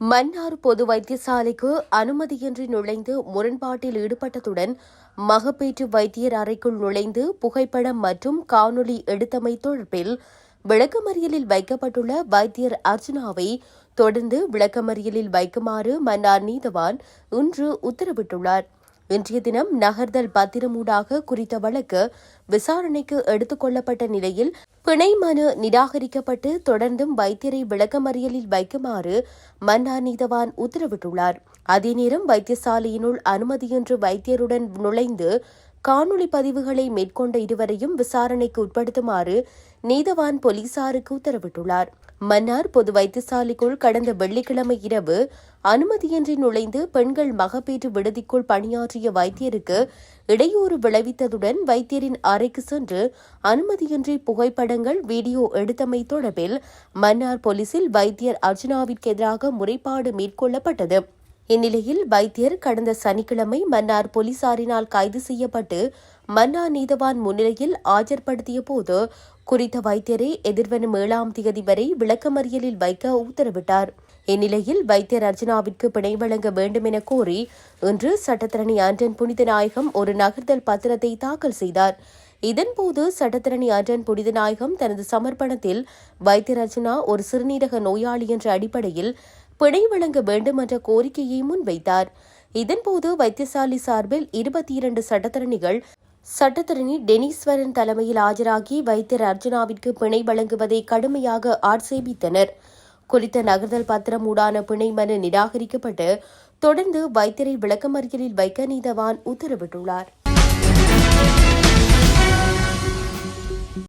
மன்னார் பொது வைத்தியசாலைக்கு அனுமதியின்றி நுழைந்து முரண்பாட்டில் ஈடுபட்டதுடன் மகப்பேற்று வைத்தியர் அறைக்குள் நுழைந்து புகைப்படம் மற்றும் காணொலி எடுத்தமை தொடர்பில் விளக்கமறியலில் வைக்கப்பட்டுள்ள வைத்தியர் அர்ஜுனாவை தொடர்ந்து விளக்கமறியலில் வைக்குமாறு மன்னார் நீதவான் இன்று உத்தரவிட்டுள்ளார். இன்றைய தினம் நகர்தல் பத்திரமூடாக குறித்த வழக்கு விசாரணைக்கு எடுத்துக் கொள்ளப்பட்ட நிலையில் பிணை மனு நிராகரிக்கப்பட்டு தொடர்ந்தும் வைத்தியரை விளக்கமறியலில் வைக்குமாறு மன்னார் நீதவான் உத்தரவிட்டுள்ளார். அதே நேரம் வைத்தியசாலையினுள் அனுமதியின்றி வைத்தியருடன் நுழைந்து காணொலி பதிவுகளை மேற்கொண்ட இருவரையும் விசாரணைக்கு உட்படுத்துமாறு நீதவான் போலீசாருக்கு உத்தரவிட்டுள்ளார். மன்னார் பொது வைத்தியசாலைக்குள் கடந்த வெள்ளிக்கிழமை இரவு அனுமதியின்றி நுழைந்து பெண்கள் மகப்பேற்று விடுதிக்குள் பணியாற்றிய வைத்தியருக்கு இடையூறு விளைவித்ததுடன் வைத்தியரின் அறைக்கு சென்று அனுமதியின்றி புகைப்படங்கள் வீடியோ எடுத்தமை தொடர்பில் மன்னார் போலீசில் வைத்தியர் அர்ஜுனாவிற்கு எதிராக முறைப்பாடு மேற்கொள்ளப்பட்டது. இந்நிலையில் வைத்தியர் கடந்த சனிக்கிழமை மன்னார் போலீசாரினால் கைது செய்யப்பட்டு மன்னா நீதவான் முன்னிலையில் ஆஜர்படுத்திய போது குறித்த வைத்தியரை எதிர்வரும் ஏழாம் தேதி வரை விளக்கமறியலில் வைக்க உத்தரவிட்டார். இந்நிலையில் வைத்தியர் அர்ஜுனாவிற்கு பிணை வழங்க வேண்டும் என கோரி இன்று சட்டத்தரணி ஆண்டன் புனிதநாயகம் ஒரு நகர்தல் பத்திரத்தை தாக்கல் செய்தார். இதன்போது சட்டத்திரணி ஆண்டன் புனிதநாயகம் தனது சமர்ப்பணத்தில் வைத்தியர் அர்ஜுனா ஒரு சிறுநீரக நோயாளி என்ற அடிப்படையில் பிணை வழங்க வேண்டும் என்ற கோரிக்கையை முன்வைத்தார். இதன்போது வைத்தியசாலை சார்பில் இருபத்தி இரண்டு சட்டத்தரணிகள் சட்டத்தரணி டெனிஸ்வரன் தலைமையில் ஆஜராகி வைத்தியர் அர்ஜுனாவிற்கு பிணை வழங்குவதை கடுமையாக ஆட்சேபித்தனர். குறித்த நகர்தல் பத்திரம் ஊடான பிணை மனு நிராகரிக்கப்பட்டு தொடர்ந்து வைத்தியரை விளக்கமறியலில் வைக்க நீதவான் உத்தரவிட்டுள்ளார்.